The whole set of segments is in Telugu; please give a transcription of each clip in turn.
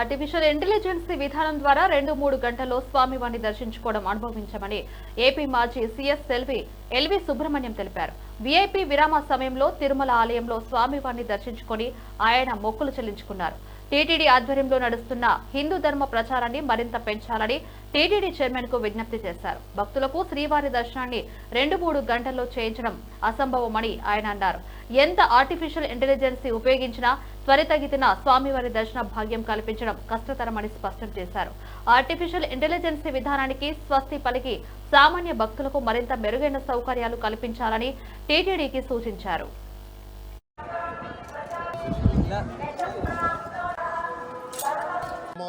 ఆర్టిఫిషియల్ ఇంటెలిజెన్సీ విధానం ద్వారా రెండు మూడు గంటల్లో స్వామివారిని దర్శించుకోవడం అనుభవించమని ఏపీ మాజీ సీఎస్ ఎల్వి ఎల్వి సుబ్రహ్మణ్యం తెలిపారు. వీఐపీ విరామ సమయంలో తిరుమల ఆలయంలో స్వామివారిని దర్శించుకొని ఆయన మొక్కులు చెల్లించుకున్నారు. టీటీడీ ఆధ్వర్యంలో నడుస్తున్న హిందూ ధర్మ ప్రచారాన్ని మరింత పెంచాలని టీటీడీ చైర్మన్కు విజ్ఞప్తి చేశారు. భక్తులకు శ్రీవారి దర్శనాన్ని రెండు మూడు గంటల్లో చేయించడం అసంభవమని ఆయన అన్నారు. ఎంత ఆర్టిఫిషియల్ ఇంటెలిజెన్సీ ఉపయోగించినా త్వరితగితిన స్వామివారి దర్శన భాగ్యం కల్పించడం కష్టతరమని స్పష్టం చేశారు. ఆర్టిఫిషియల్ ఇంటెలిజెన్సీ విధానానికి స్వస్తి పలికి సామాన్య భక్తులకు మరింత మెరుగైన సౌకర్యాలు కల్పించాలని టీటీడీకి సూచించారు.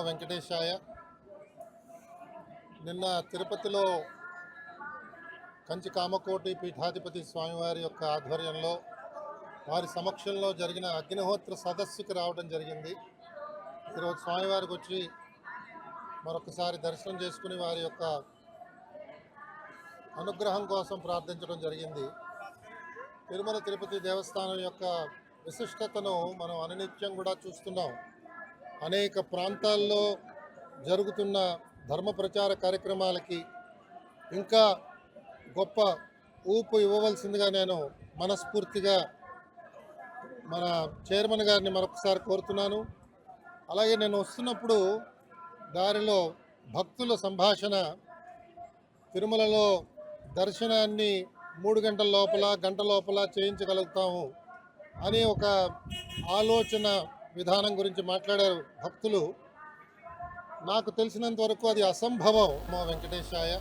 వెంకటేశాయ. నిన్న తిరుపతిలో కంచి కామకోటి పీఠాధిపతి స్వామివారి యొక్క ఆధ్వర్యంలో వారి సమక్షంలో జరిగిన అగ్నిహోత్ర సదస్సుకి రావడం జరిగింది. ఈరోజు స్వామివారికి వచ్చి మరొకసారి దర్శనం చేసుకుని వారి యొక్క అనుగ్రహం కోసం ప్రార్థించడం జరిగింది. తిరుమల తిరుపతి దేవస్థానం యొక్క విశిష్టతను మనం అనునిత్యం కూడా చూస్తున్నాం. అనేక ప్రాంతాల్లో జరుగుతున్న ధర్మ ప్రచార కార్యక్రమాలకి ఇంకా గొప్ప ఊపు ఇవ్వవలసిందిగా నేను మనస్ఫూర్తిగా మన చైర్మన్ గారిని మరొకసారి కోరుతున్నాను. అలాగే నేను వస్తున్నప్పుడు దారిలో భక్తుల సంభాషణ తిరుమలలో దర్శనాన్ని మూడు గంటల లోపల గంట లోపల చేయించగలుగుతాము అనే ఒక ఆలోచన విధానం గురించి మాట్లాడారు భక్తులు. నాకు తెలిసినంత వరకు అది అసంభవం మా వెంకటేశాయ.